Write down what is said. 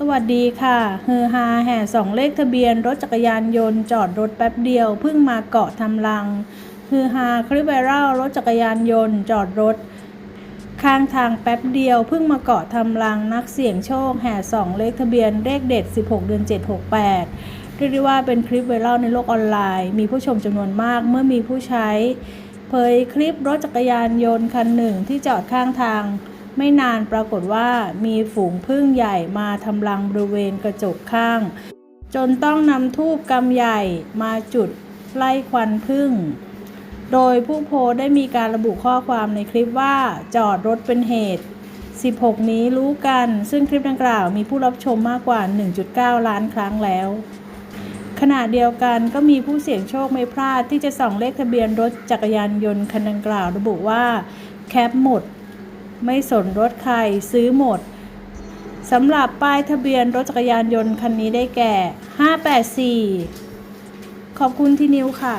สวัสดีค่ะฮือฮาแห่สองเลขทะเบียน รถจักรยานยนต์จอดรถแป๊บเดียวเพิ่งมาเกาะทำรังฮือฮาคลิปไวรัลรถจักรยานยนต์จอดรถ ข้างทางแป๊บเดียวเพิ่งมาเกาะทำรังนักเสี่ยงโชคแห่สองเลขทะเบียนเลขเด็ด 16 เดือน 768เรียกได้ว่าเป็นคลิปไวรัลในโลกออนไลน์ มีผู้ชมจำนวนมากเมื่อมีผู้ใช้ เผยคลิปรถจักรยานยนต์คันหนึ่งที่จอดข้างทาง ไม่นานปรากฏว่ามีฝูงผึ้งใหญ่มาทำรังบริเวณกระจกข้าง จนต้องนำทูบกำใหญ่มาจุดไล่ควันผึ้งโดยผู้โพสได้มีการระบุข้อความในคลิปว่าจอดรถเป็นเหตุ 16 นี้รู้กัน ซึ่งคลิปดังกล่าวมีผู้รับชมมากกว่า 1.9 ล้านครั้งแล้วขณะเดียวกันก็มีผู้เสี่ยงโชคไม่พลาดที่จะส่องเลขทะเบียนรถจักรยานยนต์คันดังกล่าวระบุว่า แคปหมด ไม่สนรถใครซื้อหมดสำหรับป้ายทะเบียนรถจักรยานยนต์คันนี้ได้แก่ 584 ขอบคุณที่นิ้วค่ะ